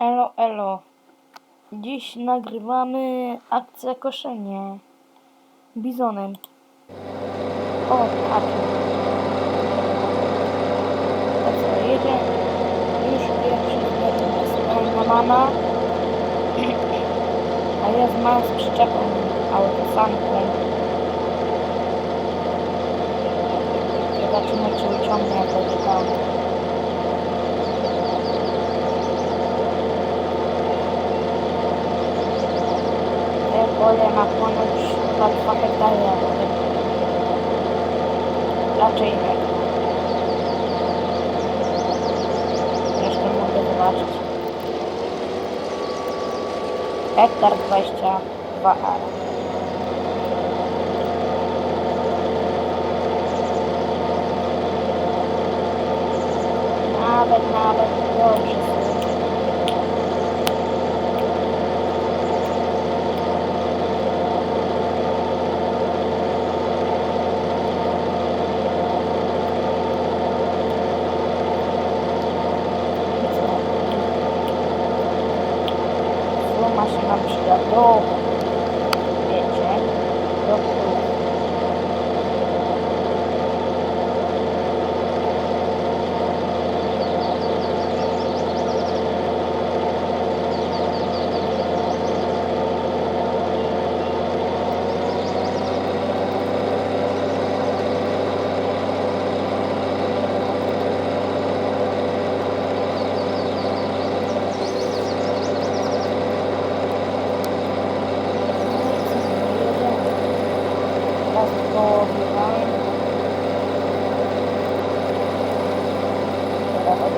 Elo, elo. Dziś nagrywamy akcję koszenie bizonem. O, patrz. To co, jedzie? Już pierwszy na mama. A jest mam z przyczepą autosanką. Zobaczymy, czy uciągnie jak będzie tam. Te pole ma ponoć chyba 2 hektary albo tak. Raczej nie. Zresztą mogę zobaczyć. Hektar 22 ar. Nawet, nawet dobrze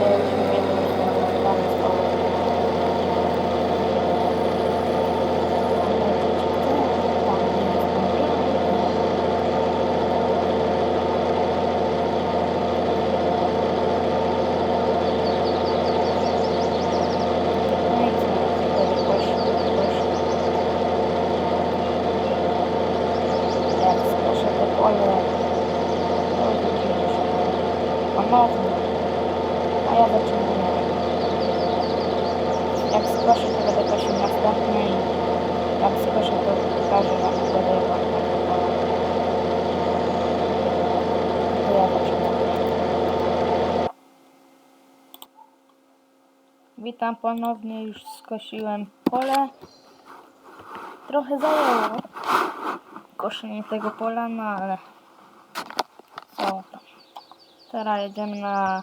Teraz odjęliśmy a ja zaczynuję. Jak skoszę, to będę kosił następny i jak skoszę, to pokażę wam, będę wam pola. To ja zaczynam. Witam ponownie, już skosiłem pole. Trochę zajęło koszenie tego pola, no ale co tam. Teraz jedziemy na,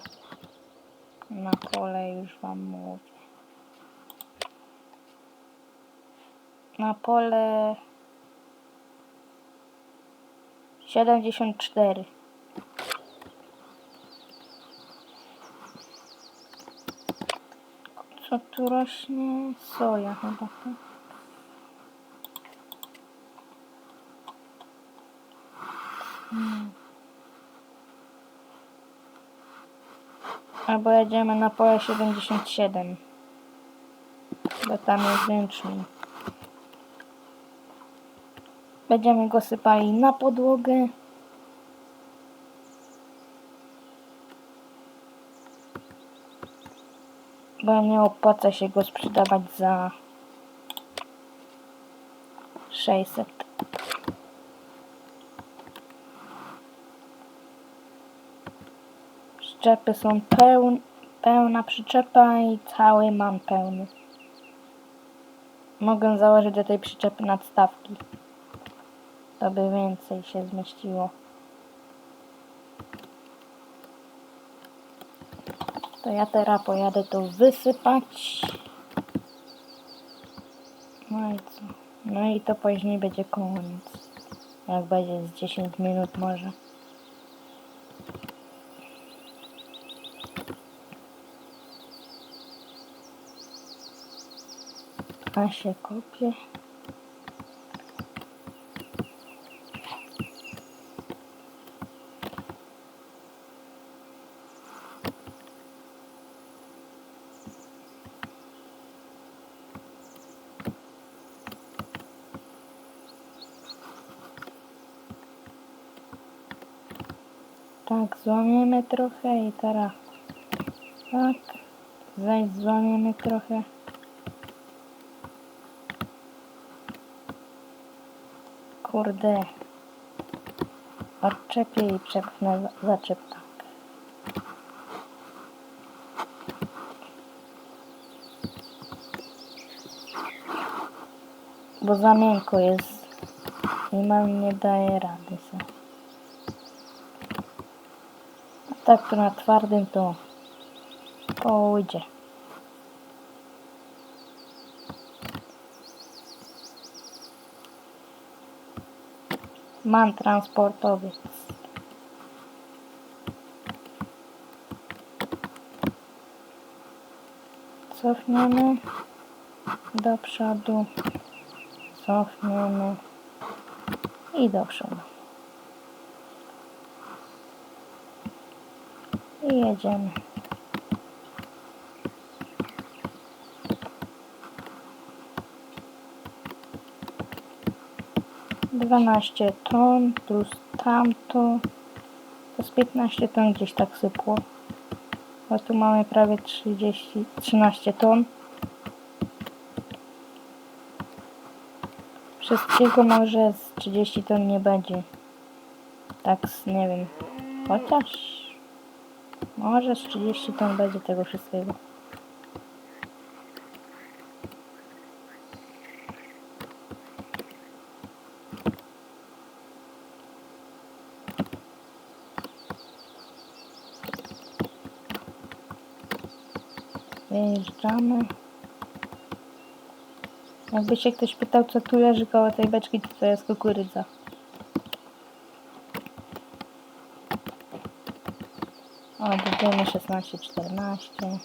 na pole, już wam mówię. Na pole 74. Co tu rośnie? Soja chyba. tak? Albo jedziemy na pole 77. Bo tam jest jęczmień. Będziemy go sypali na podłogę. Bo nie opłaca się go sprzedawać za 600. Szczepy są pełn, pełna przyczepa i cały mam pełny. Mogę założyć do tej przyczepy nadstawki. To by więcej się zmieściło. To ja teraz pojadę to wysypać. No i co? No i to później będzie koniec. Jak będzie z 10 minut może. A się kopie. Tak, złamiemy trochę i teraz tak. Zaś złamiemy trochę. Kurde. Odczepię i przepchnę za- zaczepkę. Bo za miękko jest i mam nie daje rady se. A tak to na twardym to pójdzie. Mam transportowiec. Cofniemy do przodu. Cofniemy i do przodu. I jedziemy. Dwanaście ton plus tamto. To z 15 ton gdzieś tak sypło. Bo tu mamy prawie 30, 13 ton. Wszystkiego może z 30 ton nie będzie. Tak, z, nie wiem. Chociaż. Może z 30 ton będzie tego wszystkiego. Wyjeżdżamy. Jakby się ktoś pytał, co tu leży koło tej beczki, to to jest kukurydza. O, będziemy 16-14.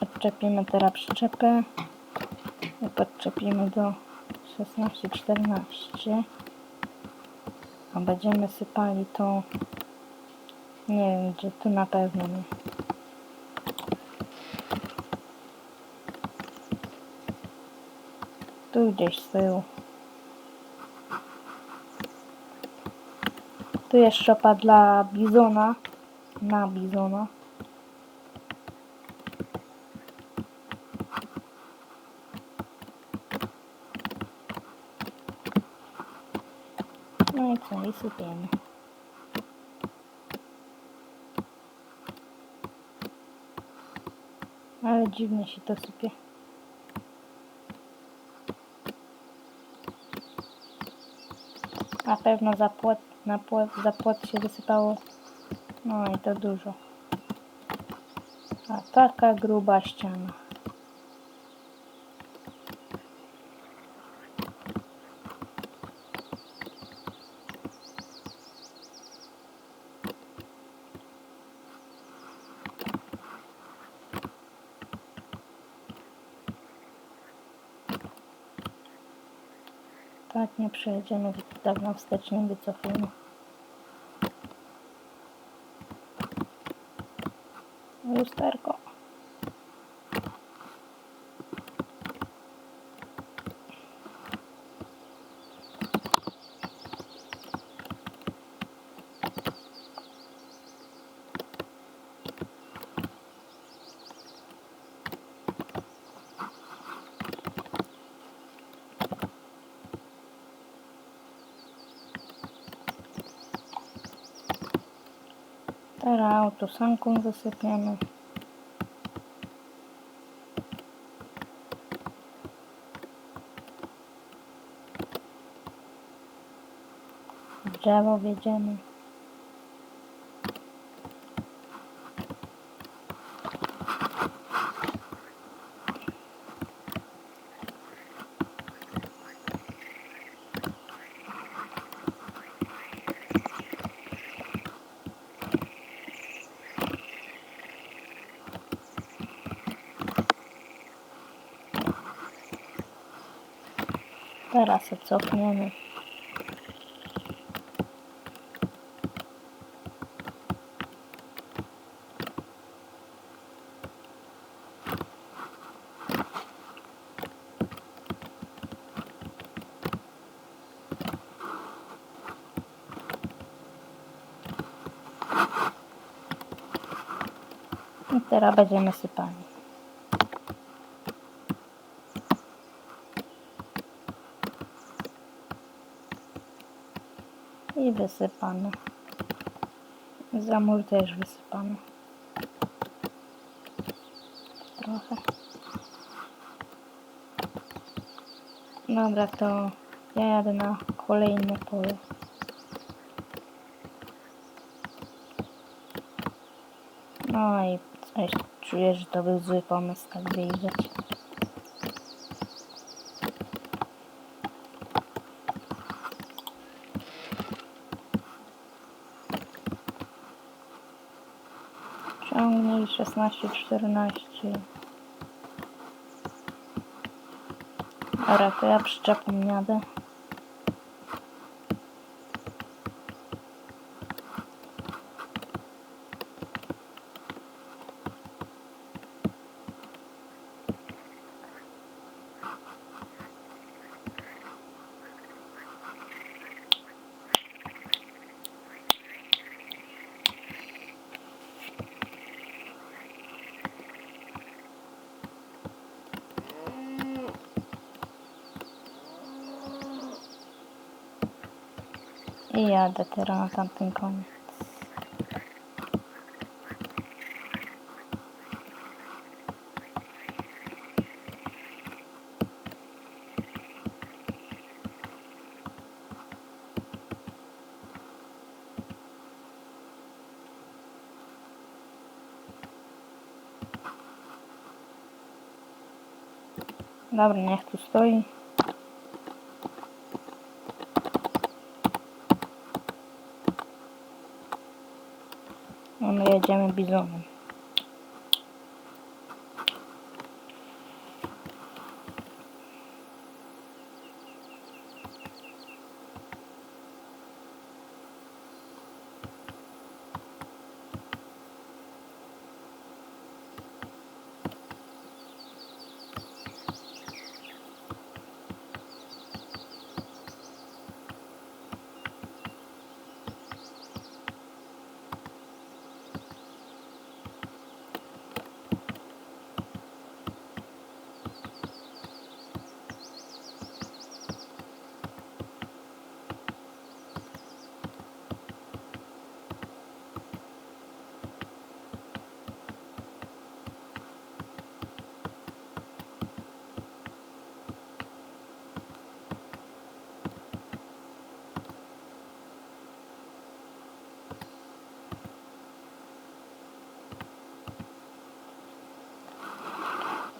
Odczepimy teraz przyczepę i podczepimy do 16-14 a będziemy sypali to nie wiem gdzie, tu na pewno nie. Tu gdzieś z tyłu. Tu jest szopa dla bizona. Na bizona No i co. Ale dziwnie się to sypie. Na pewno za płot, na płot, za się wysypało. No i to dużo. A taka gruba ściana. Tak, nie przejedziemy, to tak wstecz nie wycofujemy. Lusterko. работу, самком засипаємо. Drzewo wiedziemy. Teraz się cofniemy. I teraz będziemy sypani. I wysypano. Za mur też wysypano. Trochę. Dobra, to ja jadę na kolejne pole. No i coś czuję, że to był zły pomysł tak wyjrzeć. Ciągnij 16-14. Dobra, to ja przyczepą jadę. I jadę teraz na tamten koniec. Dobra, niech tu stoi. No my jedziemy bizonem.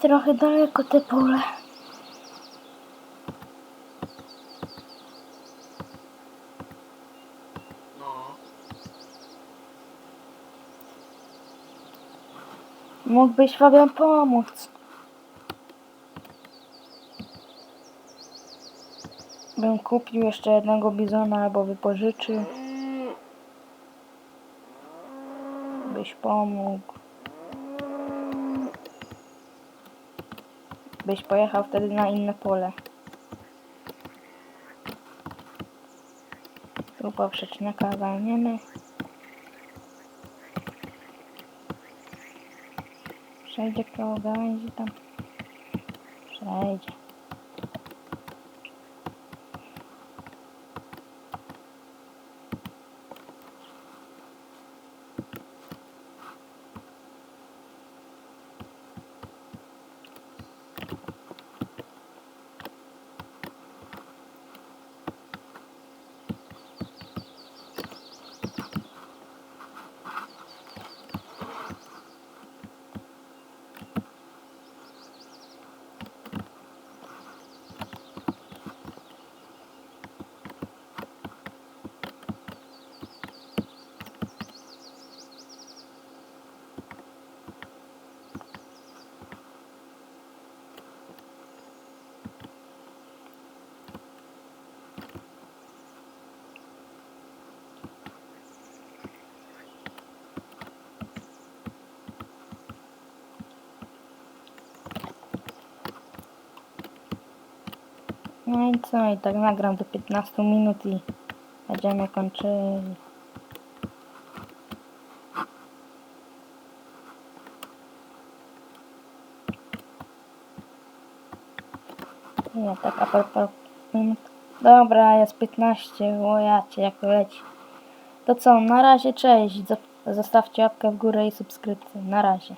Trochę daleko te pole. Mógłbyś Fabian pomóc. Bym kupił jeszcze jednego bizona albo wypożyczył. Byś pomógł. Byś pojechał wtedy na inne pole. Tu poprzeczniaka walniemy. Przejdzie koło gałęzi tam. Przejdzie. No i co, i tak nagram do 15 minut i będziemy kończyli. Ja tak, a minut. Dobra, jest 15, łojacie jak leci. To co, na razie, cześć. Zostawcie łapkę w górę i subskrypcję. Na razie.